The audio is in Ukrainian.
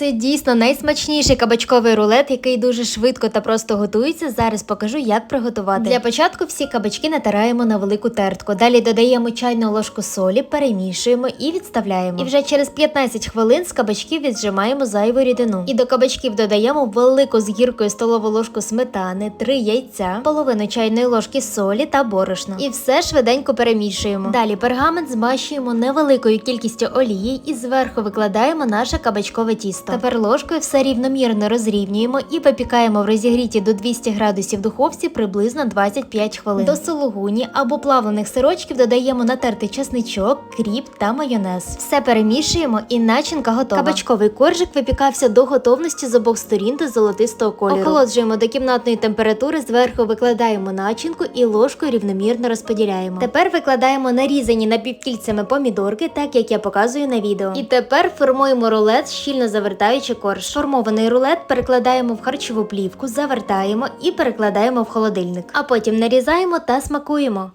Це дійсно найсмачніший кабачковий рулет, який дуже швидко та просто готується. Зараз покажу, як приготувати. Для початку всі кабачки натираємо на велику тертку. Далі додаємо чайну ложку солі, перемішуємо і відставляємо. І вже через 15 хвилин з кабачків віджимаємо зайву рідину. І до кабачків додаємо велику з гіркою столову ложку сметани, 3 яйця, половину чайної ложки солі та борошна. І все швиденько перемішуємо. Далі пергамент змащуємо невеликою кількістю олії і зверху викладаємо наше кабачкове тісто. Тепер ложкою все рівномірно розрівнюємо і випікаємо в розігріті до 200 градусів духовці приблизно 25 хвилин. До сулугуні або плавлених сирочків додаємо натертий чесничок, кріп та майонез. Все перемішуємо і начинка готова. Кабачковий коржик випікався до готовності з обох сторін до золотистого кольору. Охолоджуємо до кімнатної температури, зверху викладаємо начинку і ложкою рівномірно розподіляємо. Тепер викладаємо нарізані напівкільцями помідорки, так як я показую на відео. І тепер формуємо рулет, щільно завертаючи корж. Формований рулет перекладаємо в харчову плівку, завертаємо і перекладаємо в холодильник. А потім нарізаємо та смакуємо.